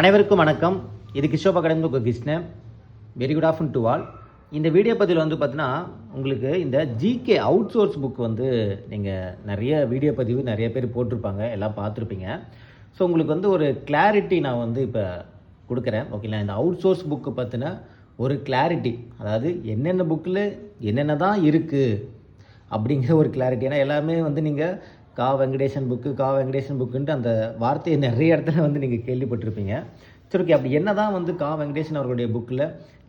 அனைவருக்கும் வணக்கம். இது கிஷோப் அகாடமி உங்கள் Krishnan. Very good afternoon to all இந்த வீடியோ பதிவில் வந்து பார்த்தீங்கன்னா உங்களுக்கு இந்த ஜிகே அவுட் சோர்ஸ் புக் வந்து நீங்கள் நிறைய வீடியோ பதிவு நிறைய பேர் போட்டிருப்பாங்க எல்லாம் பார்த்துருப்பீங்க. ஸோ உங்களுக்கு வந்து ஒரு கிளாரிட்டி நான் வந்து இப்போ கொடுக்குறேன். ஓகேங்களா இந்த அவுட் சோர்ஸ் புக்கு பார்த்தினா ஒரு கிளாரிட்டி அதாவது என்னென்ன புக்கில் என்னென்ன தான் இருக்குது அப்படிங்கிற ஒரு கிளாரிட்டி ஏன்னா எல்லாமே வந்து நீங்கள் கா வெங்கடேசன் புக்கு கா வெங்கடேசன் புக்குன்ட்டு அந்த வார்த்தையை நிறைய இடத்துல வந்து நீங்கள் கேள்விப்பட்டிருப்பீங்க. சரி ஓகே அப்படி என்ன தான் வந்து கா வெங்கடேசன் அவர்களுடைய புக்கில்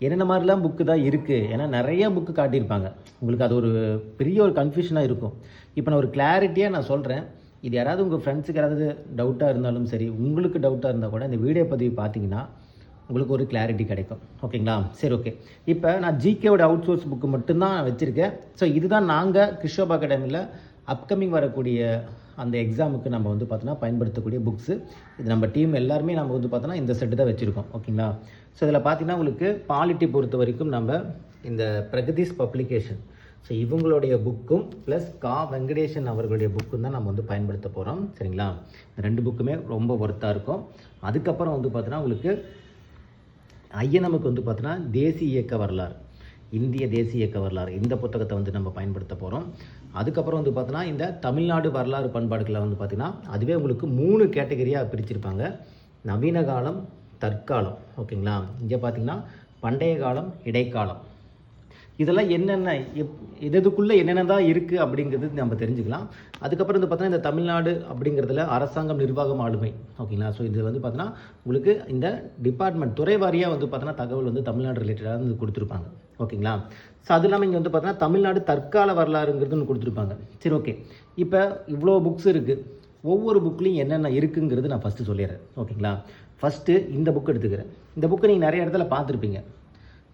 என்னென்ன மாதிரிலாம் புக்கு தான் இருக்குது ஏன்னா நிறைய புக்கு காட்டியிருப்பாங்க. உங்களுக்கு அது ஒரு பெரிய ஒரு கன்ஃபியூஷனாக இருக்கும். இப்போ நான் ஒரு கிளாரிட்டியாக நான் சொல்கிறேன் இது யாராவது உங்கள் ஃப்ரெண்ட்ஸுக்கு யாராவது டவுட்டாக இருந்தாலும் சரி உங்களுக்கு டவுட்டாக இருந்தால் கூட இந்த வீடியோ பதிவு பார்த்தீங்கன்னா உங்களுக்கு ஒரு கிளாரிட்டி கிடைக்கும். ஓகேங்களா சரி ஓகே இப்போ நான் ஜிகேவோட அவுட் சோர்ஸ் புக்கு மட்டும்தான் வச்சுருக்கேன். ஸோ இதுதான் நாங்கள் கிருஷ்ணப் அகாடமியில் அப்கமிங் வரக்கூடிய அந்த எக்ஸாமுக்கு நம்ம வந்து பார்த்தோன்னா பயன்படுத்தக்கூடிய புக்ஸு இது நம்ம டீம் எல்லாருமே நம்ம வந்து பார்த்தோன்னா இந்த செட்டு தான் வச்சுருக்கோம். ஓகேங்களா ஸோ இதில் பார்த்தீங்கன்னா உங்களுக்கு பாலிட்டி பொறுத்த வரைக்கும் நம்ம இந்த பிரகதீஷ் பப்ளிகேஷன் ஸோ இவங்களுடைய புக்கும் ப்ளஸ் கா வெங்கடேசன் அவர்களுடைய புக்கும் தான் நம்ம வந்து பயன்படுத்த போகிறோம் சரிங்களா? இந்த ரெண்டு புக்குமே ரொம்ப ஒர்த்தாக இருக்கும். அதுக்கப்புறம் வந்து பார்த்தோன்னா உங்களுக்கு ஐயனமுக்கு வந்து பார்த்தோன்னா தேசிய இயக்க வரலாறு. இந்திய தேசிய இயக்க வரலாறு. இந்த புத்தகத்தை வந்து நம்ம பயன்படுத்த போகிறோம் அதுக்கப்புறம் வந்து பார்த்தோன்னா இந்த தமிழ்நாடு வரலாறு பண்பாடுகளை வந்து பார்த்திங்கன்னா அதுவே உங்களுக்கு மூணு கேட்டகரியாக பிரிச்சிருப்பாங்க. நவீன காலம் தற்காலம். ஓகேங்களா? இங்கே பார்த்தீங்கன்னா பண்டைய காலம் இடைக்காலம். இதெல்லாம் என்னென்ன எப் எதுக்குள்ளே என்னென்ன தான் இருக்குது அப்படிங்கிறது நம்ம தெரிஞ்சுக்கலாம். அதுக்கப்புறம் வந்து பார்த்தோன்னா இந்த தமிழ்நாடு அப்படிங்கிறதுல அரசாங்கம் நிர்வாகம் ஆளுமை. ஓகேங்களா? ஸோ இது வந்து பார்த்தீங்கன்னா உங்களுக்கு இந்த டிபார்ட்மெண்ட் துறை வாரியாக வந்து பார்த்தோன்னா தகவல் வந்து தமிழ்நாடு ரிலேட்டடாக வந்து கொடுத்துருப்பாங்க. ஓகேங்களா? ஸோ அது இல்லாமல் இங்கே வந்து பார்த்தீங்கன்னா தமிழ்நாடு தற்கால வரலாறுங்கிறதுன்னு கொடுத்துருப்பாங்க. சரி ஓகே. இப்போ இவ்வளோ புக்ஸ் இருக்குது ஒவ்வொரு புக்லேயும் என்னென்ன இருக்குங்கிறது நான் ஃபஸ்ட்டு சொல்லிடுறேன். ஓகேங்களா? ஃபஸ்ட்டு இந்த புக் எடுத்துக்கிறேன். இந்த புக்கை நீங்கள் நிறைய இடத்துல பார்த்துருப்பீங்க.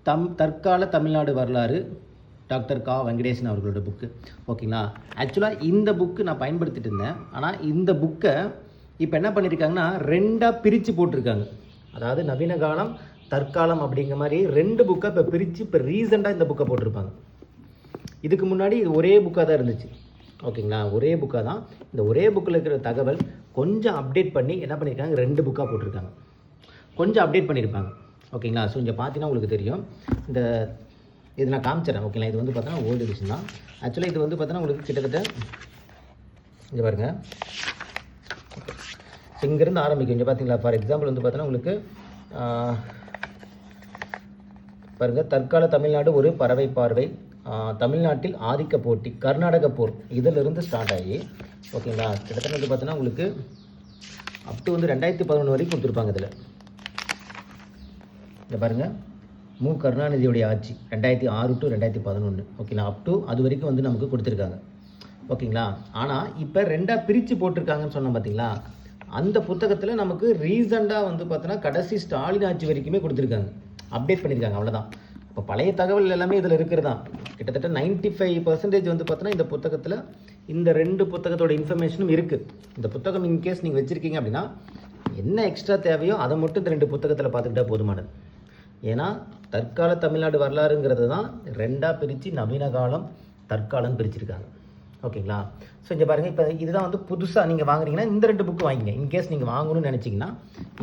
தம் தற்கால தமிழ்நாடு வரலாறு டாக்டர் கா வெங்கடேசன் அவர்களோட புக்கு ஓகேங்களா? ஆக்சுவலாக இந்த புக்கு நான் பயன்படுத்திட்டு இருந்தேன். ஆனால் இந்த புக்கை இப்போ என்ன பண்ணியிருக்காங்கன்னா ரெண்டாக பிரித்து போட்டிருக்காங்க. அதாவது நவீன காலம் தற்காலம் அப்படிங்கிற மாதிரி ரெண்டு புக்கை இப்போ பிரித்து இப்போ ரீசெண்டாக இந்த புக்கை போட்டிருப்பாங்க. இதுக்கு முன்னாடி இது ஒரே புக்காக தான் இருந்துச்சு. ஓகேங்களா ஒரே புக்காக தான். இந்த ஒரே புக்கில் இருக்கிற தகவல் கொஞ்சம் அப்டேட் பண்ணி என்ன பண்ணியிருக்காங்க ரெண்டு புக்காக போட்டிருக்காங்க. கொஞ்சம் அப்டேட் பண்ணியிருப்பாங்க ஓகேங்களா ஸோ இங்கே பார்த்தீங்கன்னா உங்களுக்கு தெரியும். இந்த இது நான் காமிச்சிடறேன். ஓகேங்களா இது வந்து பார்த்தோன்னா ஓல்டு எடிஷன் தான். ஆக்சுவலாக இது வந்து பார்த்தோன்னா உங்களுக்கு கிட்டத்தட்ட இங்கே பாருங்கள் இங்கேருந்து ஆரம்பிக்கும். இங்கே பார்த்தீங்களா ஃபார் எக்ஸாம்பிள் வந்து பார்த்தோன்னா உங்களுக்கு பாருங்கள் பாருங்க தற்கால தமிழ்நாடு ஒரு பறவை பார்வை. தமிழ்நாட்டில் ஆதிக்க போட்டி கர்நாடக போர் இதிலிருந்து ஸ்டார்ட் ஆகி ஓகேங்களா? கிட்டத்தட்ட வந்து பார்த்தோன்னா உங்களுக்கு அப் டு வந்து ரெண்டாயிரத்தி பதினொன்று வரைக்கும் கொடுத்துருப்பாங்க இதில். இதை பாருங்கள் மு. கருணாநிதியுடைய ஆட்சி ரெண்டாயிரத்தி ஆறு டு ரெண்டாயிரத்தி பதினொன்று ஓகேங்களா? அப் டு அது வரைக்கும் வந்து நமக்கு கொடுத்துருக்காங்க. ஓகேங்களா? ஆனால் இப்போ ரெண்டாக பிரித்து போட்டிருக்காங்கன்னு சொன்னோம் பார்த்தீங்களா அந்த புத்தகத்தில் நமக்கு ரீசண்டாக வந்து பார்த்தோன்னா கடைசி ஸ்டாலின் ஆட்சி வரைக்குமே கொடுத்துருக்காங்க. அப்டேட் பண்ணியிருக்காங்க அவ்வளோதான் இப்போ பழைய தகவல் எல்லாமே இதில் இருக்கிறது? தான் கிட்டத்தட்ட 95% ஃபைவ் பர்சன்டேஜ் வந்து பார்த்தோன்னா இந்த புத்தகத்தில் இந்த ரெண்டு புத்தகத்தோட இன்ஃபர்மேஷனும் இருக்குது இந்த புத்தகம் இன்கேஸ் நீங்கள் வச்சுருக்கீங்க அப்படின்னா என்ன எக்ஸ்ட்ரா தேவையோ அதை மட்டும் இந்த ரெண்டு புத்தகத்தில் பார்த்துக்கிட்டா போதுமானது. ஏன்னா தற்கால தமிழ்நாடு வரலாறுங்கிறது தான் ரெண்டாக பிரித்து நவீன காலம் தற்காலம் பிரிச்சிருக்காங்க. ஓகேங்களா? ஸோ இங்கே பாருங்கள் இப்போ இதுதான் வந்து புதுசாக நீங்கள் வாங்குறீங்கன்னா இந்த ரெண்டு புக்கு வாங்கிங்க. இன்கேஸ் நீங்கள் வாங்கணும்னு நினச்சிங்கன்னா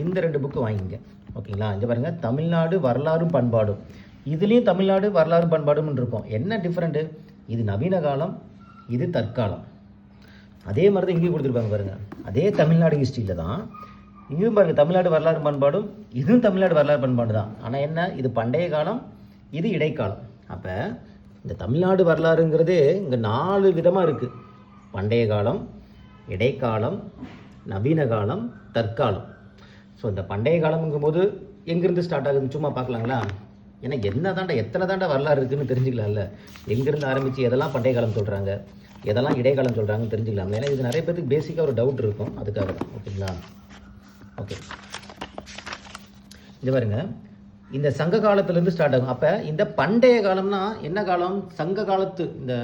இந்த ரெண்டு புக்கு வாங்கிங்க. ஓகேங்களா? இங்கே பாருங்கள் தமிழ்நாடு வரலாறும் பண்பாடும் இதுலேயும் தமிழ்நாடு வரலாறு பண்பாடும்னு இருக்கும். என்ன டிஃப்ரெண்ட்டு இது நவீன காலம் இது தற்காலம். அதே மாதிரி தான் இங்கேயும் கொடுத்துருப்பாங்க பாருங்கள் அதே தமிழ்நாடு ஹிஸ்ட்ரியில் தான் இங்கேயும் பாருங்கள் தமிழ்நாடு வரலாறு பண்பாடும் இதுவும் தமிழ்நாடு வரலாறு பண்பாடு தான் ஆனால் என்ன? இது பண்டைய காலம் இது இடைக்காலம். அப்போ இந்த தமிழ்நாடு வரலாறுங்கிறதே இங்கே நாலு விதமாக இருக்குது பண்டைய காலம் இடைக்காலம் நவீன காலம் தற்காலம். ஸோ இந்த பண்டைய காலம்ங்கும் போது எங்கேருந்து ஸ்டார்ட் ஆகுதுன்னு சும்மா பார்க்கலாங்களா? ஏன்னா என்ன தாண்டா எத்தனை தாண்டா வரலாறு இருக்குதுன்னு தெரிஞ்சுக்கலாம்ல. எங்கேருந்து ஆரம்பித்து எதெல்லாம் பண்டைய காலம் சொல்கிறாங்க எதெல்லாம் இடைக்காலம் சொல்கிறாங்கன்னு தெரிஞ்சுக்கலாம். ஏன்னா இது நிறைய பேருக்கு பேசிக்காக ஒரு டவுட் இருக்கும். அதுக்காக தான் ஓகேங்களா ஓகே இது பாருங்க. இந்த சங்க காலத்துலேருந்து ஸ்டார்ட் ஆகும். அப்போ இந்த பண்டைய காலம்னா என்ன காலம்? சங்க காலத்து இந்த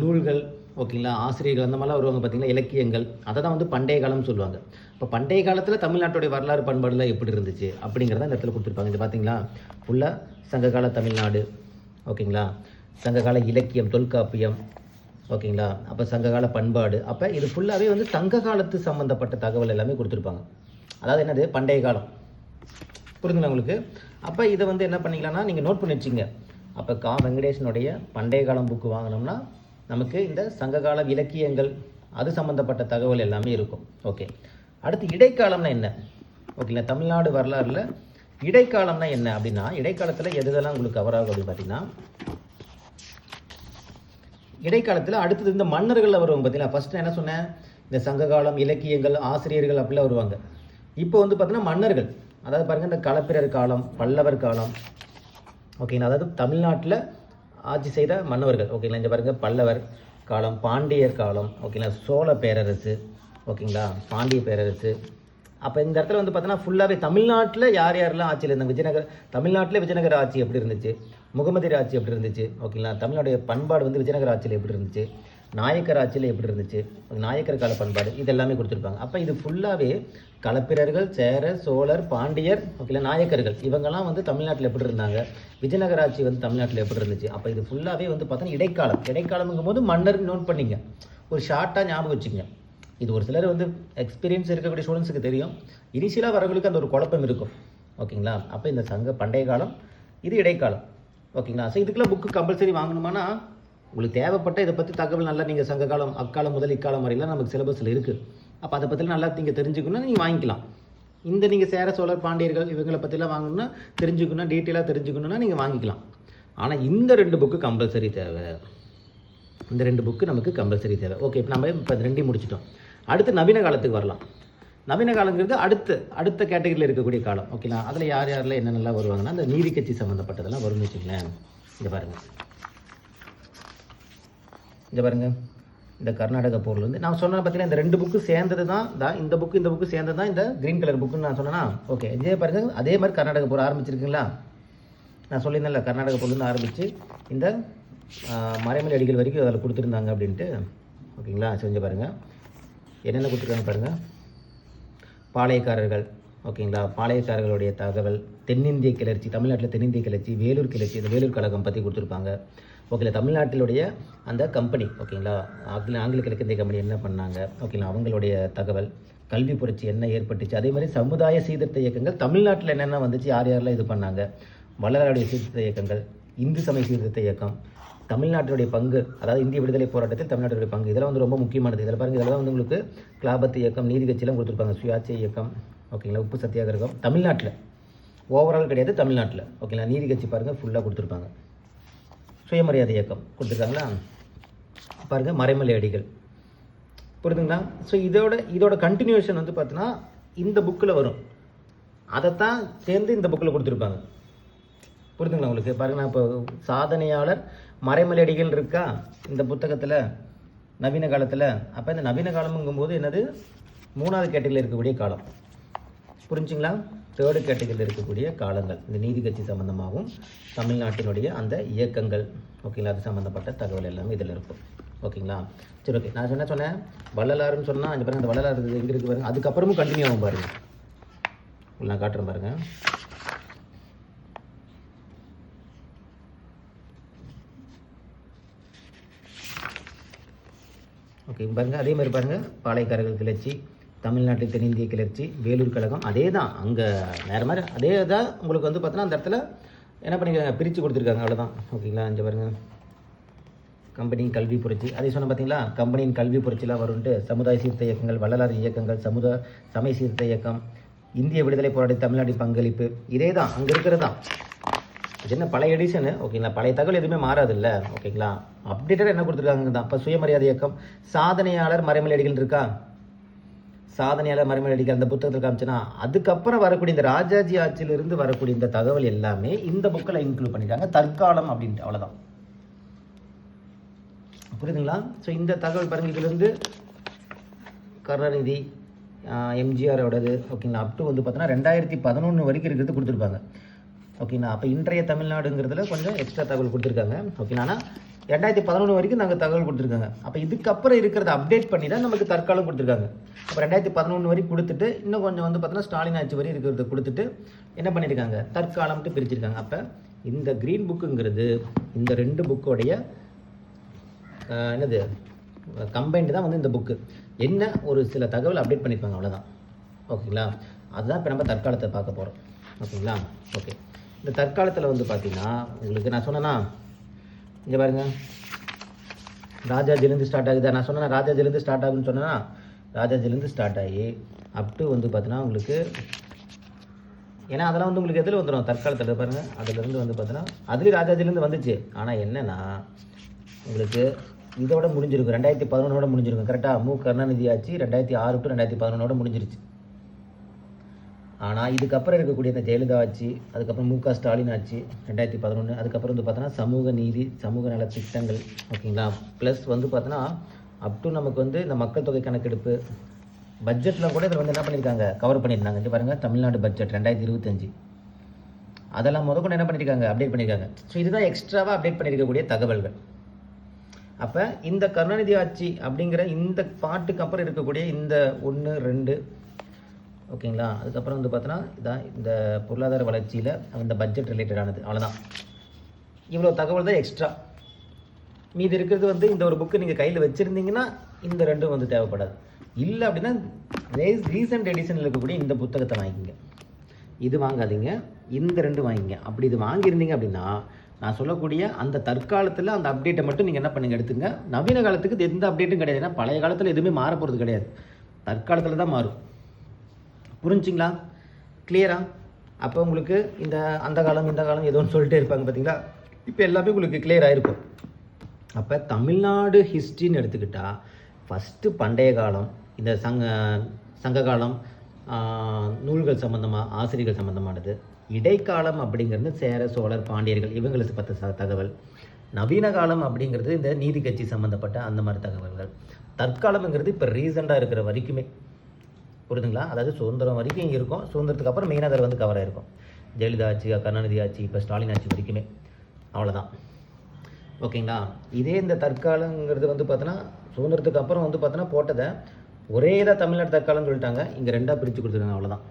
நூல்கள் ஓகேங்களா ஆசிரியர்கள் அந்த மாதிரிலாம் வருவாங்க பார்த்தீங்கன்னா இலக்கியங்கள். அதை தான் வந்து பண்டைய காலம்னு சொல்லுவாங்க. இப்போ பண்டைய காலத்தில் தமிழ்நாட்டுடைய வரலாறு பண்பாடுலாம் எப்படி இருந்துச்சு? அப்படிங்கிறத இந்த இடத்துல கொடுத்துருப்பாங்க. இது பார்த்தீங்களா ஃபுல்லாக சங்ககால தமிழ்நாடு ஓகேங்களா? சங்ககால இலக்கியம் தொல்காப்பியம் ஓகேங்களா? அப்போ சங்ககால பண்பாடு. அப்போ இது ஃபுல்லாகவே வந்து சங்க காலத்து சம்மந்தப்பட்ட தகவல் எல்லாமே கொடுத்துருப்பாங்க. அதாவது என்னது? பண்டைய காலம். புரிஞ்சுங்களா உங்களுக்கு? அப்போ இதை வந்து என்ன பண்ணிக்கலாம்னா நீங்கள் நோட் பண்ணி வச்சுங்க அப்போ கா வெங்கடேசனுடைய பண்டைய காலம் புக்கு வாங்கினோம்னா நமக்கு இந்த சங்ககால இலக்கியங்கள் அது சம்மந்தப்பட்ட தகவல் எல்லாமே இருக்கும். ஓகே அடுத்து இடைக்காலம்னா என்ன? ஓகேங்களா தமிழ்நாடு வரலாறுல இடைக்காலம்னா என்ன அப்படின்னா இடைக்காலத்தில் எதுதெல்லாம் உங்களுக்கு கவர் ஆகும் அப்படின்னு பார்த்தீங்கன்னா இடைக்காலத்தில் அடுத்தது இந்த மன்னர்கள் வருவாங்க பார்த்தீங்களா? ஃபஸ்ட்டு என்ன சொன்னேன்? இந்த சங்ககாலம் இலக்கியங்கள் ஆசிரியர்கள் அப்படிலாம் வருவாங்க. இப்போ வந்து பார்த்தீங்கன்னா மன்னர்கள். அதாவது பாருங்கள் இந்த களப்பிரர் காலம் பல்லவர் காலம். ஓகேங்களா அதாவது தமிழ்நாட்டில் ஆட்சி செய்த மன்னவர்கள் ஓகேங்களா இங்கே பாருங்கள் பல்லவர் காலம் பாண்டியர் காலம். ஓகேங்களா சோழ பேரரசு. ஓகேங்களா பாண்டிய பேரரசு. அப்போ இந்த இடத்துல வந்து பார்த்தோன்னா ஃபுல்லாகவே தமிழ்நாட்டில் யார் யாரெல்லாம் ஆட்சியில் இருந்தாங்க? விஜயநகர் தமிழ்நாட்டில் விஜயநகர் ஆட்சி எப்படி இருந்துச்சு? முகமதியர் ஆட்சி எப்படி இருந்துச்சு? ஓகேங்களா தமிழ்நாடைய பண்பாடு வந்து விஜயநகர ஆட்சியில் எப்படி இருந்துச்சு? நாயக்கர் ஆட்சியில் எப்படி இருந்துச்சு? நாயக்கர் கால பண்பாடு இது எல்லாமே கொடுத்துருப்பாங்க. அப்போ இது ஃபுல்லாகவே களப்பிரர்கள் சேர சோழர் பாண்டியர் ஓகேங்களா நாயக்கர்கள் இவங்கெல்லாம் வந்து தமிழ்நாட்டில் எப்படி இருந்தாங்க? விஜயநகர ஆட்சி வந்து தமிழ்நாட்டில் எப்படி இருந்துச்சு? அப்போ இது ஃபுல்லாகவே வந்து பார்த்தீங்கன்னா இடைக்காலம். இடைக்காலம்ங்கும் போது மன்னர் நோட் பண்ணிங்க. ஒரு ஷார்ட்டாக ஞாபகம் வச்சுக்கோங்க. இது ஒரு சிலர் வந்து எக்ஸ்பீரியன்ஸ் இருக்கக்கூடிய ஸ்டூடெண்ட்ஸுக்கு தெரியும். இனிஷியலாக வரவங்களுக்கு அந்த ஒரு குழப்பம் இருக்கும். ஓகேங்களா? அப்போ இந்த சங்க பண்டைய காலம் இது இடைக்காலம். ஓகேங்களா? ஸோ இதுக்கெல்லாம் புக்கு கம்பல்சரி வாங்கணுமானா உங்களுக்கு தேவைப்பட்ட இதை பற்றி தகவல் நல்லா நீங்கள் சங்க காலம் அக்காலம் முதல் இக்காலம் வரையிலாம் நமக்கு சிலபஸில் இருக்குது அப்போ அதை பற்றிலாம் நல்லா நீங்கள் தெரிஞ்சுக்கணும்னா நீங்கள் வாங்கிக்கலாம். இந்த நீங்கள் சேர சோழர் பாண்டியர்கள் இவங்களை பற்றிலாம் வாங்கணும்னா தெரிஞ்சுக்கணும் டீட்டெயிலாக தெரிஞ்சுக்கணும்னா நீங்கள் வாங்கிக்கலாம். ஆனால் இந்த ரெண்டு புக்கு கம்பல்சரி தேவை. இந்த ரெண்டு புக்கு நமக்கு கம்பல்சரி தேவை. ஓகே இப்போ நம்ம இப்போ ரெண்டையும் முடிச்சிட்டோம். அடுத்து நவீன காலத்துக்கு வரலாம். நவீன காலங்கிறது அடுத்து அடுத்த கேட்டகரியில் இருக்கக்கூடிய காலம். ஓகேங்களா அதில் யார் யாரில் என்னென்னலாம் வருவாங்கன்னா அந்த நீதி கட்சி சம்மந்தப்பட்டதெல்லாம் வரும்னு வச்சுங்களேன் இங்கே பாருங்கள் இங்கே பாருங்கள் இந்த கர்நாடக போரில் வந்து நான் சொன்னேன் பார்த்தீங்கன்னா இந்த ரெண்டு புக்கு சேர்ந்தது தான் தான் இந்த புக்கு இந்த புக்கு சேர்ந்தது தான் இந்த க்ரீன் கலர் புக்குன்னு நான் சொன்னேன்னா ஓகே இதே பாருங்கள் அதே மாதிரி கர்நாடக போர் ஆரம்பிச்சிருக்குங்களா? நான் சொல்லியிருந்தேன்ல கர்நாடக போர்லேருந்து ஆரம்பித்து இந்த மறைமலை அடிகள் வரைக்கும் அதில் கொடுத்துருந்தாங்க அப்படின்ட்டு. ஓகேங்களா செஞ்சு பாருங்கள் என்னென்ன கொடுத்துருக்காங்க பாருங்கள் பாளையக்காரர்கள் ஓகேங்களா பாளையக்காரர்களுடைய தகவல் தென்னிந்திய கிளர்ச்சி தமிழ்நாட்டில் தென்னிந்திய கிளர்ச்சி வேலூர் கிளர்ச்சி இந்த வேலூர் கழகம் பற்றி கொடுத்துருப்பாங்க. ஓகேங்களா தமிழ்நாட்டிலுடைய அந்த கம்பெனி ஓகேங்களா ஆங்கில ஆங்கில கிழக்கிந்திய கம்பெனி என்ன பண்ணாங்க ஓகேங்களா அவங்களுடைய தகவல் கல்வி புரட்சி என்ன ஏற்பட்டுச்சு அதே மாதிரி சமுதாய சீர்திருத்த இயக்கங்கள் தமிழ்நாட்டில் என்னென்ன வந்துச்சு யார் யாரெல்லாம் இது பண்ணாங்க வள்ளலாருடைய சீர்திருத்த இயக்கங்கள் இந்து சமய சீர்திருத்த இயக்கம் தமிழ்நாட்டினுடைய பங்கு அதாவது இந்திய விடுதலை போராட்டத்தில் தமிழ்நாட்டுடைய பங்கு இதெல்லாம் வந்து ரொம்ப முக்கியமானது. இதில் பாருங்கள் இதெல்லாம் வந்து உங்களுக்கு கிளாபத்து இயக்கம் நீதி கட்சியெல்லாம் கொடுத்துருப்பாங்க சுயாட்சி இயக்கம் ஓகேங்களா உப்பு சத்தியாகிரகம் தமிழ்நாட்டில். ஓவரால் கிடையாது தமிழ்நாட்டில். ஓகேங்களா நீதி கட்சி பாருங்கள் ஃபுல்லாக கொடுத்துருப்பாங்க. சுயமரியாதை இயக்கம் கொடுத்துருக்காங்களா? பாருங்கள் மறைமலை அடிகள். புரியுதுங்களா? ஸோ இதோட இதோட கண்டினியூஷன் வந்து பார்த்தீங்கன்னா இந்த புக்கில் வரும். அதைத்தான் சேர்ந்து இந்த புக்கில் கொடுத்துருப்பாங்க. புரியுதுங்களா உங்களுக்கு? பாருங்க நான் இப்போ சாதனையாளர் மறைமலை அடிகள் இருக்கா? இந்த புத்தகத்தில் நவீன காலத்தில். அப்போ இந்த நவீன காலம்ங்கும்போது என்னது? மூணாவது கேட்டகரியில் இருக்கக்கூடிய காலம். புரிஞ்சுங்களா? தேர்டு கேட்டகரியில் இருக்கக்கூடிய காலங்கள் இந்த நீதி கட்சி சம்மந்தமாகவும் தமிழ்நாட்டினுடைய அந்த இயக்கங்கள் ஓகேங்களா அது சம்மந்தப்பட்ட தகவல் எல்லாமே இதில் இருக்கும். ஓகேங்களா சரி ஓகே நான் என்ன சொன்னேன்? வள்ளலாருன்னு சொன்னால் அஞ்சு பாருங்கள் அந்த வள்ளலார் எங்கே இருக்கு பாருங்கள் அதுக்கப்புறமும் கண்டினியூ ஆகும் பாருங்கள் நான் காட்டுறேன் பாருங்கள் ஓகே பாருங்கள் அதே மாதிரி பாருங்கள் பாளையக்காரர்கள் கிளர்ச்சி. தமிழ்நாட்டு தென்னிந்திய கிளர்ச்சி வேலூர் கழகம் அதே தான் அங்கே வேறு மாதிரி அதே தான் உங்களுக்கு வந்து பார்த்தோன்னா அந்த இடத்துல என்ன பண்ணிக்கிறாங்க பிரித்து கொடுத்துருக்காங்க. அவ்வளோதான் ஓகேங்களா? இங்கே பாருங்கள் கம்பெனியின் கல்வி புரட்சி. அதே சொன்ன பார்த்தீங்களா? கம்பெனியின் கல்வி புரட்சிலாம் வரும்ட்டு சமுதாய சீர்த்த இயக்கங்கள் வள்ளலார் இயக்கங்கள் சமுதாய சமய சீர்த்த இயக்கம் இந்திய விடுதலை போராட்ட தமிழ்நாட்டின் பங்களிப்பு இதே தான் அங்கே இருக்கிறது தான் இது என்ன பழைய எடிஷனு ஓகேங்களா? பழைய தகவல் எதுவுமே மாறாது இல்லை ஓகேங்களா அப்டேட்டட் என்ன கொடுத்துருக்காங்க தான். இப்போ சுயமரியாதை இயக்கம் சாதனையாளர் மறைமலையடிகள் இருக்கா? சாதனையாளர் மறைமலை அடிக்கிற அந்த புத்தகத்தில் காமிச்சுன்னா அதுக்கப்புறம் வரக்கூடிய இந்த ராஜாஜி ஆட்சியிலிருந்து வரக்கூடிய இந்த தகவல் எல்லாமே இந்த புக்கில் இன்க்ளூட் பண்ணிட்டாங்க. தற்காலம் அப்படின்ட்டு அவ்வளோதான் புரியுதுங்களா? ஸோ இந்த தகவல் பாருங்கள் இதுலேருந்து கருணாநிதி எம்ஜிஆரோடது ஓகேங்களா? அப் டு வந்து பார்த்தோன்னா ரெண்டாயிரத்தி பதினொன்று வரைக்கும் இருக்கிறது கொடுத்துருப்பாங்க. ஓகேங்களா? அப்போ இன்றைய தமிழ்நாடுங்கிறதுல கொஞ்சம் எக்ஸ்ட்ரா தகவல் கொடுத்துருக்காங்க. ஓகேங்களா? ஆனால் ரெண்டாயிரத்தி பதினொன்று வரைக்கும் நாங்கள் தகவல் கொடுத்துருக்காங்க. அப்போ இதுக்கப்புறம் இருக்கிறத அப்டேட் பண்ணி தான் நமக்கு தற்காலம் கொடுத்துருக்காங்க. அப்போ ரெண்டாயிரத்தி பதினொன்று வரைக்கும் கொடுத்துட்டு இன்னும் கொஞ்சம் வந்து பார்த்தோன்னா ஸ்டாலின் ஆட்சி வரை இருக்கிறத கொடுத்துட்டு என்ன பண்ணியிருக்காங்க தற்காலம்ட்டு பிரிச்சிருக்காங்க. அப்போ இந்த க்ரீன் புக்குங்கிறது இந்த ரெண்டு புக்கோடைய என்னது? கம்பைன்டு தான் வந்து இந்த புக்கு என்ன ஒரு சில தகவல் அப்டேட் பண்ணியிருப்பாங்க அவ்வளோதான் ஓகேங்களா? அதுதான் இப்போ நம்ம தற்காலத்தை பார்க்க போகிறோம் ஓகேங்களா? ஓகே. இந்த தற்காலத்தில் வந்து பார்த்திங்கன்னா உங்களுக்கு நான் சொன்னேன்னா இங்கே பாருங்க. ராஜாஜிலேருந்து ஸ்டார்ட் ஆகுது. நான் சொன்னேன் ராஜாஜிலேருந்து ஸ்டார்ட் ஆகுதுன்னு சொன்னேன்னா ராஜாஜிலேருந்து ஸ்டார்ட் ஆகி அப் டு வந்து பார்த்தீங்கன்னா உங்களுக்கு ஏன்னா அதெல்லாம் வந்து உங்களுக்கு எதில் வந்துடும் தற்காலத்தில் பாருங்க. அதுலேருந்து வந்து பார்த்தீங்கன்னா அதுலேயும் ராஜாஜிலேருந்து வந்துச்சு. ஆனால் என்னென்னா உங்களுக்கு இதோட முடிஞ்சிருக்கும். ரெண்டாயிரத்தி பதினொன்னோட முடிஞ்சிருக்கும். கரெக்டாக மு கருணாநிதி ஆச்சு. ரெண்டாயிரத்தி ஆறு டு ரெண்டாயிரத்தி பதினொன்னோட முடிஞ்சிருச்சு. ஆனால் இதுக்கப்புறம் இருக்கக்கூடிய இந்த ஜெயலலிதா ஆட்சி அதுக்கப்புறம் மு க ஸ்டாலின் ஆட்சி ரெண்டாயிரத்தி பதினொன்று அதுக்கப்புறம் வந்து பார்த்தோன்னா சமூக நீதி சமூக நல திட்டங்கள் ஓகேங்களா? ப்ளஸ் வந்து பார்த்தோன்னா அப் டு நமக்கு வந்து இந்த மக்கள் தொகை கணக்கெடுப்பு பட்ஜெட்டில் கூட இதில் வந்து என்ன பண்ணியிருக்காங்க கவர் பண்ணியிருந்தாங்க இங்கே பாருங்கள் தமிழ்நாடு பட்ஜெட் ரெண்டாயிரத்தி இருபத்தஞ்சு அதெல்லாம் முத கொண்டு என்ன பண்ணியிருக்காங்க அப்டேட் பண்ணியிருக்காங்க ஸோ இதுதான் எக்ஸ்ட்ராவாக அப்டேட் பண்ணியிருக்கக்கூடிய தகவல்கள். அப்போ இந்த கருணாநிதி ஆட்சி அப்படிங்கிற இந்த பாட்டுக்கு அப்புறம் இருக்கக்கூடிய இந்த ஒன்று ரெண்டு ஓகேங்களா? அதுக்கப்புறம் வந்து பார்த்தோன்னா இதான் இந்த பொருளாதார வளர்ச்சியில் இந்த பட்ஜெட் ரிலேட்டடானது அவ்வளோதான் இவ்வளோ தகவல் தான் எக்ஸ்ட்ரா மீதி இருக்கிறது வந்து இந்த ஒரு புக்கு நீங்கள் கையில் வச்சுருந்தீங்கன்னா இந்த ரெண்டும் வந்து தேவைப்படாது. இல்லை அப்படின்னா ரீசெண்ட் எடிஷனில் இருக்கக்கூடிய இந்த புத்தகத்தை வாங்கிங்க இது வாங்காதீங்க. இந்த ரெண்டு வாங்கிங்க. அப்படி இது வாங்கியிருந்தீங்க அப்படின்னா நான் சொல்லக்கூடிய அந்த தற்காலத்தில் அந்த அப்டேட்டை மட்டும் நீங்கள் என்ன பண்ணுங்க எடுத்துங்க. நவீன காலத்துக்கு எந்த அப்டேட்டும் கிடையாது ஏன்னா பழைய காலத்தில் எதுவுமே மாற போகிறது கிடையாது. தற்காலத்தில் தான் மாறும். புரிஞ்சுங்களா? கிளியரா அப்போ உங்களுக்கு இந்த அந்த காலம் இந்த காலம் ஏதோன்னு சொல்லிட்டே இருப்பாங்க பார்த்தீங்களா இப்போ எல்லாமே உங்களுக்கு கிளியர் ஆகிருக்கும் அப்போ தமிழ்நாடு ஹிஸ்ட்ரின்னு எடுத்துக்கிட்டால் ஃபஸ்ட்டு பண்டைய காலம் இந்த சங்க சங்க காலம் நூல்கள் சம்மந்தமாக ஆசிரியர்கள் சம்மந்தமானது இடைக்காலம் அப்படிங்கிறது சேர சோழர் பாண்டியர்கள் இவங்களுக்கு பற்ற ச தகவல். நவீன காலம் அப்படிங்கிறது இந்த நீதி கட்சி சம்மந்தப்பட்ட அந்த மாதிரி தகவல்கள். தற்காலம்ங்கிறது இப்போ ரீசெண்டாக இருக்கிற வரைக்குமே. புரியுதுங்களா அதாவது சுதந்திரம் வரைக்கும் இங்கே இருக்கும். சுதந்திரத்துக்கு அப்புறம் மெயினாக அதில் வந்து கவர் ஆயிருக்கும். ஜெயலலிதா ஆட்சி கருணாநிதி ஆட்சி இப்போ ஸ்டாலின் ஆட்சி வரைக்குமே. அவ்வளோதான் ஓகேங்களா? இதே இந்த தற்காலங்கிறது வந்து பார்த்தோன்னா சுதந்திரத்துக்கு அப்புறம் வந்து பார்த்தோன்னா போட்டதை ஒரே இதாக தமிழ்நாடு தற்காலம்னு சொல்லிட்டாங்க. இங்கே ரெண்டாக பிரித்து கொடுத்துருக்காங்க. அவ்வளோதான்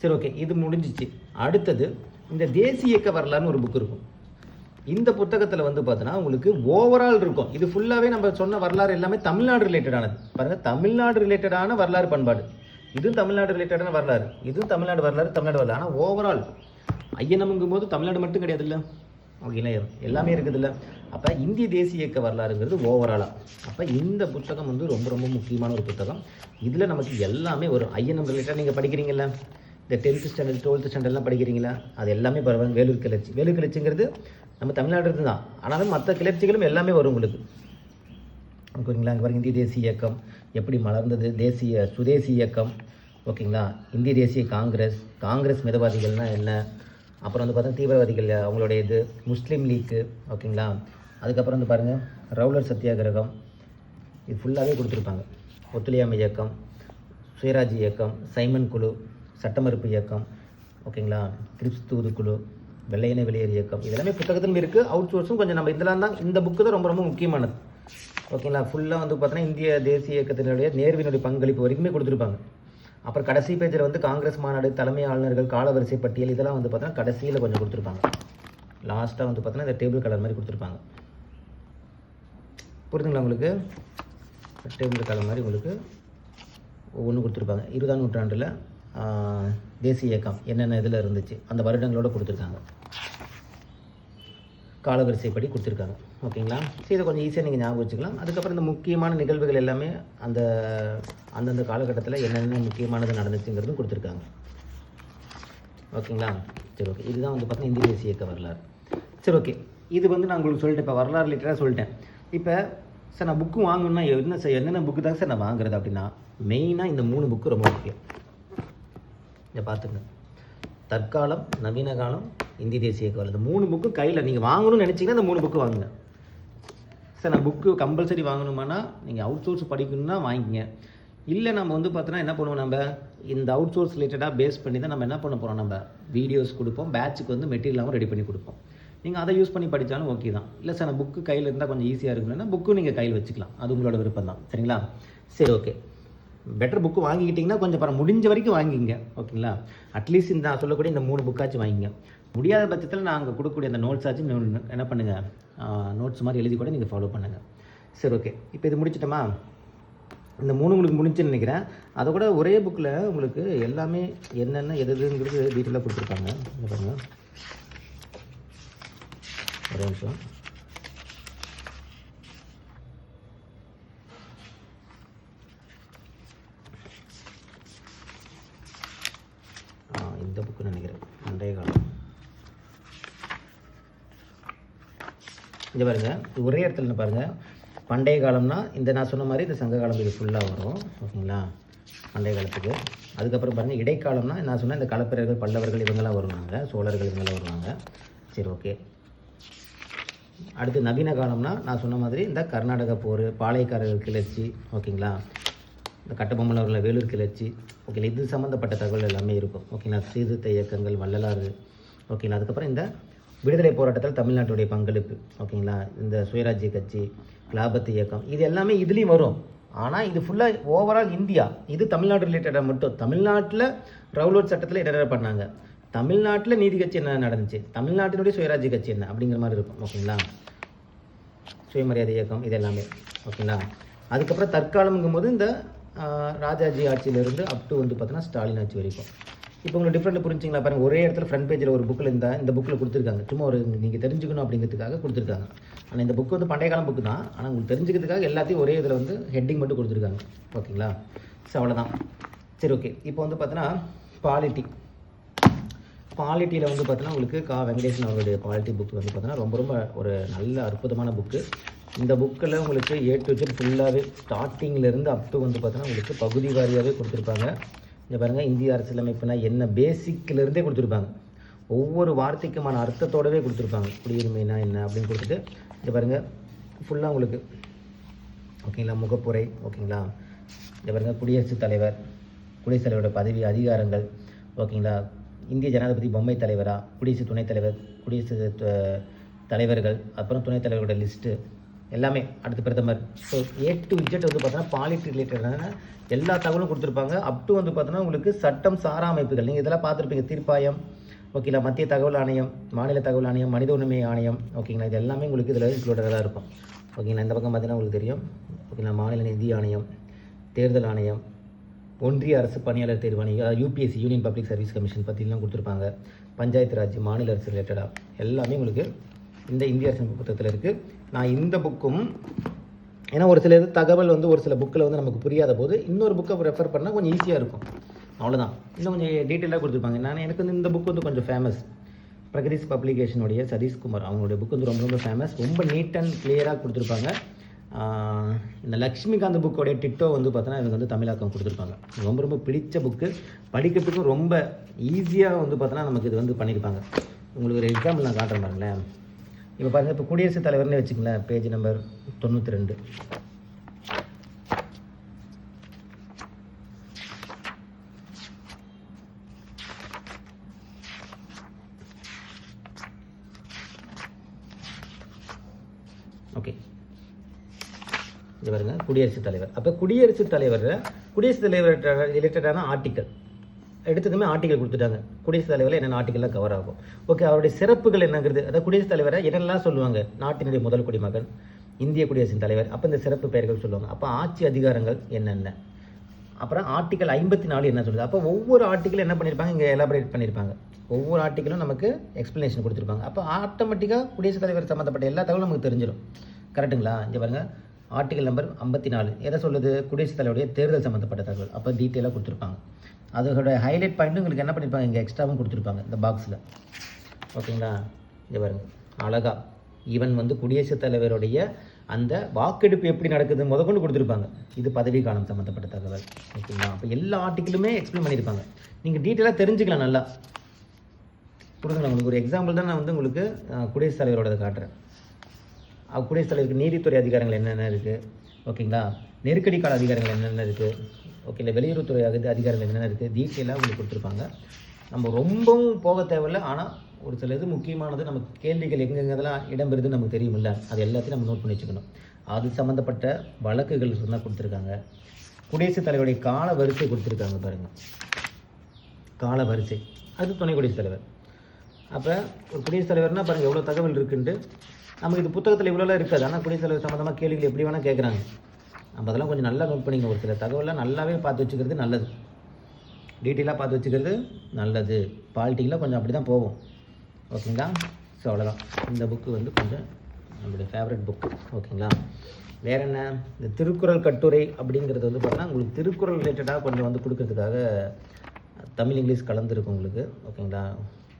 சரி ஓகே இது முடிஞ்சிச்சு. அடுத்தது இந்த தேசிய இயக்க வரலாறுன்னு ஒரு புக் இருக்கும். இந்த புத்தகத்தில் வந்து பார்த்தோன்னா உங்களுக்கு ஓவரால் இருக்கும். இது ஃபுல்லாகவே நம்ம சொன்ன வரலாறு எல்லாமே தமிழ்நாடு ரிலேட்டடானது பாருங்கள் தமிழ்நாடு ரிலேட்டடான வரலாறு பண்பாடு. இதுவும் தமிழ்நாடு ரிலேட்டடான வரலாறு. இதுவும் தமிழ்நாடு வரலாறு தமிழ்நாடு வரலாறு. ஆனால் ஓவரால் ஐயனம்ங்கும் போது தமிழ்நாடு மட்டும் கிடையாது இல்லை ஓகேங்களா எல்லாமே இருக்குது இல்லை அப்போ இந்திய தேசிய இயக்க வரலாறுங்கிறது ஓவராலாக அப்போ இந்த புத்தகம் வந்து ரொம்ப ரொம்ப முக்கியமான ஒரு புத்தகம். இதில் நமக்கு எல்லாமே ஒரு ஐயனம் ரிலேட்டடாக நீங்கள் படிக்கிறீங்கல்ல? இந்த டென்த்து ஸ்டாண்டர்ட் டுவெல்த்து ஸ்டாண்டர்ட்லாம் படிக்கிறீங்களா? அது எல்லாமே பரவாயில்ல வேலூர் கிளர்ச்சி. வேலூர் கிளர்ச்சிங்கிறது நம்ம தமிழ்நாடு இருந்து தான் ஆனாலும் மற்ற கிளர்ச்சிகளும் எல்லாமே வரும் உங்களுக்கு. ஓகேங்களா? இங்கே பாருங்க இந்திய தேசிய இயக்கம் எப்படி மலர்ந்தது? தேசிய சுதேசி இயக்கம். ஓகேங்களா? இந்திய தேசிய காங்கிரஸ். காங்கிரஸ் மிதவாதிகள்னா என்ன? அப்புறம் வந்து பார்த்தா தீவிரவாதிகள் அவங்களுடைய இது முஸ்லீம் லீக்கு. ஓகேங்களா? அதுக்கப்புறம் வந்து பாருங்கள் ரவுலர் சத்தியாகிரகம். இது ஃபுல்லாகவே கொடுத்துருப்பாங்க. ஒத்துழையாமை இயக்கம் சுயராஜ் இயக்கம் சைமன் குழு சட்டமறுப்பு இயக்கம். ஓகேங்களா? கிறிஸ்தூது குழு. வெள்ளையனை வெளியேறு இயக்கம். இதெல்லாமே புத்தகத்திலும் இருக்குது அவுட் சோர்ஸும் கொஞ்சம் நம்ம இதெல்லாம் தான் இந்த புக்கு தான் ரொம்ப ரொம்ப முக்கியமானது. ஓகேங்களா ஃபுல்லாக வந்து பார்த்தோன்னா இந்திய தேசிய இயக்கத்தினுடைய நேர்வினுடைய பங்களிப்பு வரைக்குமே கொடுத்துருப்பாங்க. அப்புறம் கடைசி பேஜில் வந்து காங்கிரஸ் மாநாடு தலைமை ஆளுநர்கள் காலவரிசை பட்டியல் இதெல்லாம் வந்து பார்த்தோன்னா கடைசியில் கொஞ்சம் கொடுத்துருப்பாங்க. லாஸ்ட்டாக வந்து பார்த்தோன்னா இந்த டேபிள் கலர் மாதிரி கொடுத்துருப்பாங்க. புரிதுங்களா உங்களுக்கு? டேபிள் கலர் மாதிரி உங்களுக்கு ஒன்று கொடுத்துருப்பாங்க. இருபதாம் நூற்றாண்டில் தேசிய இயக்கம் என்னென்ன இதில் இருந்துச்சு? அந்த வருடங்களோட கொடுத்துருக்காங்க. காலவரிசைப்படி கொடுத்துருக்காங்க. ஓகேங்களா? சரி இதை கொஞ்சம் ஈஸியாக நீங்கள் ஞாபகம் வச்சுக்கலாம். அதுக்கப்புறம் இந்த முக்கியமான நிகழ்வுகள் எல்லாமே அந்த அந்தந்த காலகட்டத்தில் என்னென்ன முக்கியமானது நடந்துச்சுங்கிறதும் கொடுத்துருக்காங்க. ஓகேங்களா? சரி ஓகே. இதுதான் வந்து பார்த்தீங்கன்னா இந்திய தேசிய இயக்க வரலாறு. சரி ஓகே. இது வந்து நான் உங்களுக்கு சொல்லிட்டேன். இப்போ வரலாறு லிட்டராக சொல்லிட்டேன். இப்போ சார் நான் புக்கு வாங்கணும்னா என்ன சார் என்னென்ன புக்கு தான் சார் நான் வாங்குறது அப்படின்னா மெயினாக இந்த மூணு புக்கு ரொம்ப முக்கியம். இதை பார்த்துங்க தற்காலம் நவீன காலம் இந்தி தேசிய காலம். இந்த மூணு புக்கு கையில் நீங்கள் வாங்கணும்னு நினச்சிங்கன்னா இந்த மூணு புக்கு வாங்குங்க. சார் நான் புக்கு கம்பல்சரி வாங்கணுமானா நீங்கள் அவுட் சோர்ஸ் படிக்கணும்னா வாங்கிங்க. இல்லை நம்ம வந்து பார்த்தோன்னா என்ன பண்ணுவோம் நம்ம? இந்த அவுட் சோர்ஸ் ரிலேட்டடாக பேஸ் பண்ணி தான் நம்ம என்ன பண்ண போகிறோம் நம்ம? வீடியோஸ் கொடுப்போம் பேட்சுக்கு வந்து மெட்டீரியலாகவும் ரெடி பண்ணி கொடுப்போம். நீங்கள் அதை யூஸ் பண்ணி படித்தாலும் ஓகே தான். இல்லை சார் நான் புக்கு கையில் இருந்தால் கொஞ்சம் ஈஸியாக இருக்குன்னா புக்கும் நீங்கள் கையில் வச்சுக்கலாம். அது உங்களோட விருப்பம் தான் சரிங்களா? சரி ஓகே பெட்டர் புக்கு வாங்கிக்கிட்டிங்கன்னா கொஞ்சம் பரம் முடிஞ்ச வரைக்கும் வாங்கிங்க ஓகேங்களா அட்லீஸ்ட் இந்த நான் சொல்லக்கூடிய இந்த மூணு புக்காச்சும் வாங்கிங்க. முடியாத பட்சத்தில் நாங்கள் கொடுக்கக்கூடிய அந்த நோட்ஸ் ஆச்சும் என்ன பண்ணுங்கள் நோட்ஸ் மாதிரி எழுதி கூட நீங்கள் ஃபாலோ பண்ணுங்கள் சரி ஓகே இப்போ இது முடிச்சிட்டோமா? இந்த மூணு உங்களுக்கு முடிஞ்சுன்னு நினைக்கிறேன். அதை கூட ஒரே புக்கில் உங்களுக்கு எல்லாமே என்னென்ன எது எதுங்கிறது டீட்டெயிலாக கொடுத்துருக்காங்க. இந்த ஒரே நிமிஷம் ஆ, இந்த புக்கு நினைக்கிறேன் பண்டைய காலம் இங்கே பாருங்கள் ஒரே இடத்துல பாருங்கள் பண்டைய காலம்னா இந்த நான் சொன்ன மாதிரி இந்த சங்க காலம் இது ஃபுல்லாக வரும். ஓகேங்களா? பண்டைய காலத்துக்கு. அதுக்கப்புறம் பாருங்கள் இடைக்காலம்னா நான் சொன்ன இந்த களப்பிரர்கள் பல்லவர்கள் இவங்கெல்லாம் வருவாங்க. சோழர்கள் இவங்கெல்லாம் வருவாங்க. சரி ஓகே. அடுத்து நவீன காலம்னா நான் சொன்ன மாதிரி இந்த கர்நாடக போர் பாளையக்காரர்கள் கிளர்ச்சி ஓகேங்களா? இந்த கட்டபொம்மனவர்களில் வேலூர் கிளர்ச்சி ஓகேங்களா? இது சம்மந்தப்பட்ட தகவல் எல்லாமே இருக்கும். ஓகேங்களா? சீர்திருத்த இயக்கங்கள் வள்ளலாறு ஓகேங்களா? அதுக்கப்புறம் இந்த விடுதலை போராட்டத்தில் தமிழ்நாட்டுடைய பங்களிப்பு ஓகேங்களா? இந்த சுயராஜ்ய கட்சி கிளாபத்து இயக்கம் இது எல்லாமே இதுலேயும் வரும். ஆனால் இது ஃபுல்லாக ஓவரால் இந்தியா இது தமிழ்நாடு ரிலேட்டடாக மட்டும். தமிழ்நாட்டில் ரவுலோட் சட்டத்தில் என்னென்ன பண்ணாங்க. தமிழ்நாட்டில் நீதி கட்சி என்ன நடந்துச்சு? தமிழ்நாட்டினுடைய சுயராஜ்ய கட்சி என்ன? அப்படிங்கிற மாதிரி இருக்கும் ஓகேங்களா? சுயமரியாதை இயக்கம் இது எல்லாமே ஓகேங்களா? அதுக்கப்புறம் தற்காலம்ங்கும்போது இந்த ராஜாஜி ஆட்சியிலிருந்து அப் டு வந்து பார்த்தோன்னா ஸ்டாலின் ஆட்சி வரைக்கும். இப்போ உங்களுக்கு டிஃப்ரெண்ட் புரிஞ்சிங்களா? பாருங்க ஒரே இடத்துல ஃப்ரண்ட் பேஜில் ஒரு புக்கில் இந்த இந்த புக்கில் கொடுத்துருக்காங்க. சும்மா ஒரு நீங்கள் தெரிஞ்சுக்கணும் அப்படிங்கிறதுக்காக கொடுத்துருக்காங்க. ஆனால் இந்த புக்கு வந்து பண்டைய காலம் புக்கு தான். ஆனால் உங்களுக்கு தெரிஞ்சுக்கிறதுக்காக எல்லாத்தையும் ஒரே இதில் வந்து ஹெட்டிங் மட்டும் கொடுத்துருக்காங்க. ஓகேங்களா? ஸோ அவ்வளோதான் சரி ஓகே இப்போ வந்து பார்த்தோன்னா பாலிட்டி பாலிட்டியில் வந்து பார்த்தீங்கன்னா உங்களுக்கு கா. வெங்கடேசன் அவருடைய பாலிட்டி புக் வந்து பார்த்தீங்கன்னா ரொம்ப ரொம்ப ஒரு நல்ல அற்புதமான புக்கு இந்த புக்கில் உங்களுக்கு ஏ டு ஜெட் ஃபுல்லாகவே ஸ்டார்டிங்லேருந்து அப் டு வந்து பார்த்தீங்கன்னா உங்களுக்கு பகுதி வாரியாகவே கொடுத்துருப்பாங்க. இங்கே பாருங்கள் இந்திய அரசியலமைப்புனா என்ன பேசிக்லேருந்தே கொடுத்துருப்பாங்க. ஒவ்வொரு வார்த்தைக்குமான அர்த்தத்தோடவே கொடுத்துருப்பாங்க. குடியுரிமைனா என்ன அப்படின்னு கொடுத்துட்டு இங்கே பாருங்கள் ஃபுல்லாக உங்களுக்கு ஓகேங்களா முகப்புரை ஓகேங்களா? இங்கே பாருங்க குடியரசுத் தலைவர் குடியரசுத் தலைவரோட பதவி அதிகாரங்கள் ஓகேங்களா? இந்திய ஜனாதிபதி பொம்மை தலைவரா? குடியரசு துணைத் தலைவர் குடியரசு தலைவர்கள் அப்புறம் துணைத் தலைவரோட லிஸ்ட்டு எல்லாமே அடுத்து பிரதமர் ஸோ ஏ டு இஜெட் வந்து பார்த்தோன்னா பாலிட்டி ரிலேட்டடான எல்லா தகவலும் கொடுத்துருப்பாங்க. அப் டு வந்து பார்த்தோன்னா உங்களுக்கு சட்டம் சாரா அமைப்புகள். நீங்கள் இதெல்லாம் பார்த்துருப்பீங்க. தீர்ப்பாயம் ஓகேங்களா மத்திய தகவல் ஆணையம் மாநில தகவல் ஆணையம் மனித உரிமை ஆணையம் ஓகேங்களா இது எல்லாமே உங்களுக்கு இதில் இன்க்ளூடடாக இருக்கும். ஓகேங்களா இந்த பக்கம் பார்த்தீங்கன்னா உங்களுக்கு தெரியும். ஓகேங்களா மாநில நிதி ஆணையம் தேர்தல் ஆணையம் ஒன்றிய அரசு பணியாளர் தேர்வு ஆணையம் UPSC union public service commission பற்றிலாம் கொடுத்துருப்பாங்க. பஞ்சாயத்து ராஜ் மாநில அரசு ரிலேட்டடாக எல்லாமே உங்களுக்கு இந்த இந்திய அரசு புத்தகத்தில் இருக்குது நான் இந்த புக்கும் ஏன்னா ஒரு சில இது தகவல் வந்து ஒரு சில புக்கில் வந்து நமக்கு புரியாத போது இன்னொரு புக்கை ரெஃபர் பண்ணால் கொஞ்சம் ஈஸியாக இருக்கும். அவ்வளோதான் இன்னும் கொஞ்சம் டீட்டெயிலாக கொடுத்துருப்பாங்க. நான் எனக்கு வந்து இந்த புக் வந்து கொஞ்சம் ஃபேமஸ் பிரகதீஷ் பப்ளிகேஷனுடைய சதீஷ்குமார். அவங்களுடைய புக் வந்து ரொம்ப ரொம்ப ஃபேமஸ் ரொம்ப நீட் அண்ட் கிளியராக கொடுத்துருப்பாங்க. இந்த லக்ஷ்மிகாந்த் புக்கோடைய டிட்டோ வந்து பார்த்தோன்னா எனக்கு வந்து தமிழாக்கம் கொடுத்துருப்பாங்க. ரொம்ப ரொம்ப பிடித்த புக்கு படிக்கிறதுக்கும் ரொம்ப ஈஸியாக வந்து பார்த்தோன்னா நமக்கு இது வந்து பண்ணியிருப்பாங்க. உங்களுக்கு ஒரு எக்ஸாம்பிள் நான் காட்டுறேன் பாருங்களேன். இப்போ பாருங்கள் இப்போ குடியரசுத் தலைவர்னே வச்சுங்களேன் பேஜ் நம்பர் தொண்ணூற்றி ரெண்டு ஓகே இது பாருங்க குடியரசுத் தலைவர். அப்போ குடியரசுத் தலைவர் குடியரசுத் தலைவர் ரிலேட்டடான ஆர்டிக்கல் எடுத்ததுமே ஆர்டிகல் கொடுத்துட்டாங்க. குடியரசுத் தலைவரில் என்னென்ன ஆர்டிக்கல்லாம் கவர் ஆகும். ஓகே அவருடைய சிறப்புகள் என்னங்கிறது அதாவது குடியரசுத் தலைவரை என்னெல்லாம் சொல்லுவாங்க? நாட்டினுடைய முதல் குடிமகன் இந்திய குடியரசின் தலைவர் அப்போ இந்த சிறப்பு பெயர்கள் சொல்லுவாங்க. அப்போ ஆட்சி அதிகாரங்கள் என்னென்ன? அப்புறம் ஆர்டிக்கல் ஐம்பத்தி நாலு என்ன சொல்லுது அப்போ ஒவ்வொரு ஆர்டிக்கலும் என்ன பண்ணியிருப்பாங்க இங்கே எலாபரேட் பண்ணியிருப்பாங்க ஒவ்வொரு ஆர்டிக்கலும் நமக்கு எக்ஸ்ப்ளனேஷன் கொடுத்துருப்பாங்க. அப்போ ஆட்டோமேட்டிக்காக குடியரசுத் தலைவர் சம்மந்தப்பட்ட எல்லா தகவலும் நமக்கு தெரிஞ்சிடும் கரெக்ட்டுங்களா இங்கே பாருங்கள் ஆர்டிகல் நம்பர் ஐம்பத்தி நாலு எதை சொல்லுது? குடியரசுத் தலைவருடைய தேர்தல் சம்மந்தப்பட்ட தகவல். அப்போ டீட்டெயிலாக கொடுத்துருப்பாங்க. அதோட ஹைலைட் பாயிண்ட்டும் உங்களுக்கு என்ன பண்ணியிருப்பாங்க இங்கே எக்ஸ்ட்ராவும் கொடுத்துருப்பாங்க இந்த பாக்ஸில் ஓகேங்களா இது பாருங்க. அழகா. ஈவன் வந்து குடியரசுத் தலைவருடைய அந்த வாக்கெடுப்பு எப்படி நடக்குது முதற்கொண்டு கொடுத்துருப்பாங்க. இது பதவி காலம் சம்மந்தப்பட்ட தகவல். ஓகேங்களா அப்போ எல்லா ஆர்டிக்கிளுமே எக்ஸ்பிளைன் பண்ணியிருப்பாங்க நீங்கள் டீட்டெயிலாக தெரிஞ்சுக்கலாம் நல்லா. புரிஞ்சுக்கலாம் உங்களுக்கு ஒரு எக்ஸாம்பிள் தான் நான் வந்து உங்களுக்கு குடியரசுத் தலைவரோட காட்டுறேன். குடியரசுத் தலைவருக்கு நீதித்துறை அதிகாரங்கள் என்னென்ன இருக்குது ஓகேங்களா நெருக்கடி கால அதிகாரங்கள் என்னென்ன இருக்குது ஓகே இல்லை வெளியுறவுத்துறை அதிகாரங்கள் என்னென்ன இருக்குது டீட்டெயிலாக உங்களுக்கு கொடுத்துருப்பாங்க. நம்ம ரொம்பவும் போக தேவையில்ல. ஆனால் ஒரு சில இது முக்கியமானது நமக்கு கேள்விகள் எங்கெங்கெல்லாம் இடம்பெறுதுன்னு நமக்கு தெரியுமில்ல. அது எல்லாத்தையும் நம்ம நோட் பண்ணி வச்சுக்கணும். அது சம்மந்தப்பட்ட வழக்குகள் சொன்னால் கொடுத்துருக்காங்க. குடியரசுத் தலைவருடைய கால வரிசை கொடுத்துருக்காங்க பாருங்கள் கால வரிசை. அது துணை குடியரசுத் தலைவர். அப்போ ஒரு குடியரசுத் தலைவர்னால் பாருங்கள் எவ்வளோ தகவல் இருக்குன்ட்டு. நமக்கு இது புத்தகத்தில் இவ்வளோலாம் இருக்காது. ஆனால் குடியரசுத் தலைவர் சம்மந்தமாக கேள்விகள் எப்படி வேணால் கேட்குறாங்க நம்ம அதெல்லாம் கொஞ்சம் நல்லா நோட் பண்ணிங்க ஒரு சில தகவலாம் நல்லாவே பார்த்து வச்சுக்கிறது நல்லது. டீட்டெயிலாக பார்த்து வச்சுக்கிறது நல்லது. பாலிட்டிக்கில் கொஞ்சம் அப்படி தான் போகும் ஓகேங்களா ஸோ அவ்வளோதான் இந்த புக்கு வந்து கொஞ்சம் நம்மளுடைய ஃபேவரட் புக்கு ஓகேங்களா வேற என்ன? இந்த திருக்குறள் கட்டுரை அப்படிங்கிறது வந்து பார்த்தீங்கன்னா உங்களுக்கு திருக்குறள் ரிலேட்டடாக கொஞ்சம் வந்து கொடுக்கறதுக்காக தமிழ் இங்கிலீஷ் கலந்துருக்கு உங்களுக்கு. ஓகேங்களா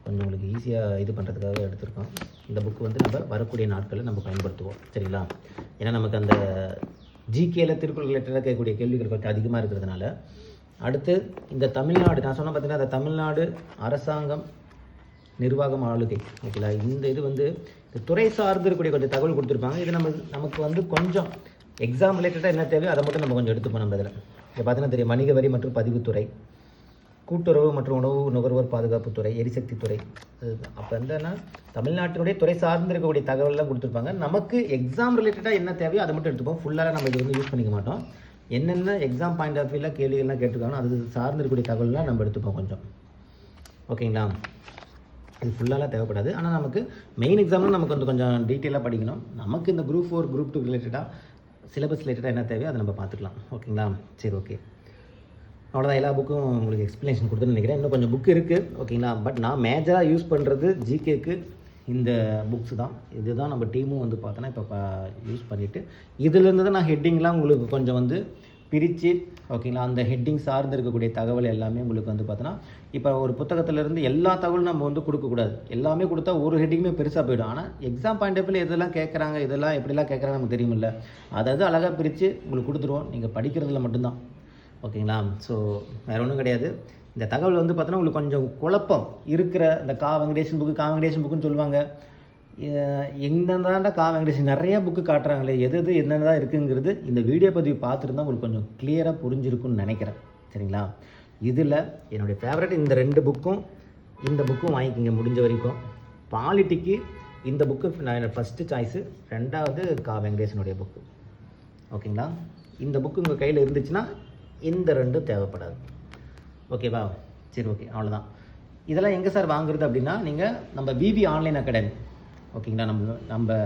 கொஞ்சம் உங்களுக்கு ஈஸியாக இது பண்ணுறதுக்காக எடுத்திருக்கோம். இந்த புக்கு வந்து நம்ம வரக்கூடிய நாட்களில் நம்ம பயன்படுத்துவோம். சரிங்களா? ஏன்னா நமக்கு அந்த ஜிகேல திருக்குறள் ரிலேட்டடாக கேட்கக்கூடிய கேள்விகள் கொஞ்சம் அதிகமாக இருக்கிறதுனால அடுத்து இந்த தமிழ்நாடு நான் சொன்ன பார்த்தீங்கன்னா அந்த தமிழ்நாடு அரசாங்கம் நிர்வாகம் ஆளுகை ஓகேங்களா? இந்த இது வந்து இந்த துறை சார்ந்து இருக்கக்கூடிய கொஞ்சம் தகவல் கொடுத்துருப்பாங்க. இது நம்ம நமக்கு வந்து கொஞ்சம் எக்ஸாம் ரிலேட்டடாக என்ன தேவையோ அதை மட்டும் நம்ம கொஞ்சம் எடுத்துப்போம் நம்ம இதில். இங்கே பார்த்தீங்கன்னா தெரியும் வணிக வரி மற்றும் பதிவுத்துறை. கூட்டுறவு மற்றும் உணவு நுகர்வோர் பாதுகாப்புத்துறை எரிசக்தி துறை. அப்போ என்னன்னா தமிழ்நாட்டினுடைய துறை சார்ந்து இருக்கக்கூடிய தகவல்லாம் கொடுத்துருப்பாங்க. நமக்கு எக்ஸாம் ரிலேட்டடாக என்ன தேவையோ அதை மட்டும் எடுத்துப்போம். ஃபுல்லாக நம்ம இது வந்து யூஸ் பண்ணிக்க மாட்டோம். என்னென்ன எக்ஸாம் பாயிண்ட் ஆஃப் வியூவில் கேள்விகள்லாம் கேட்டிருக்காங்களோ அது சார்ந்து இருக்கக்கூடிய தகவல்லாம் நம்ம எடுத்துப்போம் கொஞ்சம். ஓகேங்களா? இது ஃபுல்லாலாம் தேவைப்படாது. ஆனால் நமக்கு மெயின் எக்ஸாமில் நமக்கு வந்து கொஞ்சம் டீட்டெயிலாக படிக்கணும். நமக்கு இந்த குரூப் ஃபோர் குரூப் டூ ரிலேட்டடாக சிலபஸ் ரிலேட்டடாக என்ன தேவையோ அதை நம்ம பார்த்துக்கலாம். ஓகேங்களா? சரி ஓகே அவ்வளோதான் எல்லா புக்கும் உங்களுக்கு எக்ஸ்ப்ளனேஷன் கொடுத்துன்னு நினைக்கிறேன். இன்னும் கொஞ்சம் புக் இருக்குது ஓகேங்களா பட் நான் மேஜராக யூஸ் பண்ணுறது ஜிகேக்கு இந்த புக்ஸ் தான். இதுதான் நம்ம டீமும் வந்து பார்த்தோன்னா இப்போ யூஸ் பண்ணிவிட்டு இதுலேருந்து தான் நான் ஹெட்டிங்லாம் உங்களுக்கு கொஞ்சம் வந்து பிரித்து ஓகேங்களா அந்த ஹெட்டிங் சார்ந்து இருக்கக்கூடிய தகவல் எல்லாமே உங்களுக்கு வந்து பார்த்தோன்னா இப்போ ஒரு புத்தகத்திலேருந்து எல்லா தகவலும் நம்ம வந்து கொடுக்கக்கூடாது எல்லாமே கொடுத்தா ஒரு ஹெட்டிங்குமே பெருசாக போயிடும். ஆனால் எக்ஸாம் பாயிண்ட் ஆஃப் எதெல்லாம் கேட்குறாங்க இதெல்லாம் எப்படிலாம் கேட்குறாங்க நமக்கு தெரியுமில்ல. அதாவது அழகாக பிரித்து உங்களுக்கு கொடுத்துருவோம். நீங்கள் படிக்கிறதுல மட்டும்தான். ஓகேங்களா? ஸோ வேற ஒன்றும் கிடையாது. இந்த தகவல் வந்து பார்த்தோன்னா உங்களுக்கு கொஞ்சம் குழப்பம் இருக்கிற இந்த கா வெங்கடேஷன் புக்கு கா வெங்கடேஷன் புக்குன்னு சொல்லுவாங்க. எந்தெந்தாண்டா கா வெங்கடேஷன் நிறைய புக்கு காட்டுறாங்களே எது எது என்னென்னதான் இருக்குங்கிறது இந்த வீடியோ பதிவு பார்த்துருந்தா உங்களுக்கு கொஞ்சம் கிளியராக புரிஞ்சிருக்கும்னு நினைக்கிறேன். சரிங்களா? இதில் என்னுடைய ஃபேவரட் இந்த ரெண்டு புக்கும் இந்த புக்கும் வாங்கிக்கிங்க முடிஞ்ச வரைக்கும். பாலிட்டிக்கு இந்த புக்கு நான் ஃபஸ்ட்டு சாய்ஸு ரெண்டாவது கா வெங்கடேசனுடைய புக்கு ஓகேங்களா? இந்த புக்கு உங்கள் கையில் இருந்துச்சுன்னா இந்த ரெண்டும் தேவைப்படாது. ஓகேவா சரி ஓகே அவ்வளோதான் இதெல்லாம் எங்கே சார் வாங்குறது அப்படின்னா நீங்கள் நம்ம பிபி ஆன்லைன் அகாடமி ஓகேங்களா நம்ம நம்ம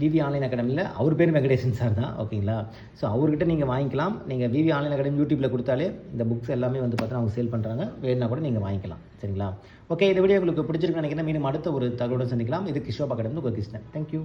பிபி ஆன்லைன் அகாடமியில் அவர் பேர் வெங்கடேசன் சார் தான். ஓகேங்களா ஸோ அவர்கிட்ட நீங்கள் வாங்கிக்கலாம். நீங்கள் பிபி ஆன்லைன் அகாடமி யூடியூப்பில் கொடுத்தாலே இந்த புக்ஸ் எல்லாமே வந்து பார்த்தீங்கன்னா அவங்க சேல் பண்ணுறாங்க வேணுன்னா கூட நீங்கள் வாங்கிக்கலாம். சரிங்களா? ஓகே இந்த வீடியோ உங்களுக்கு பிடிச்சிருக்கு நினைக்கிறேன். மீண்டும் அடுத்த ஒரு தகவலுடன் சந்திக்கலாம். இது கிஷோப் அகாடமி உங்கள் கிருஷ்ணன். தேங்க்யூ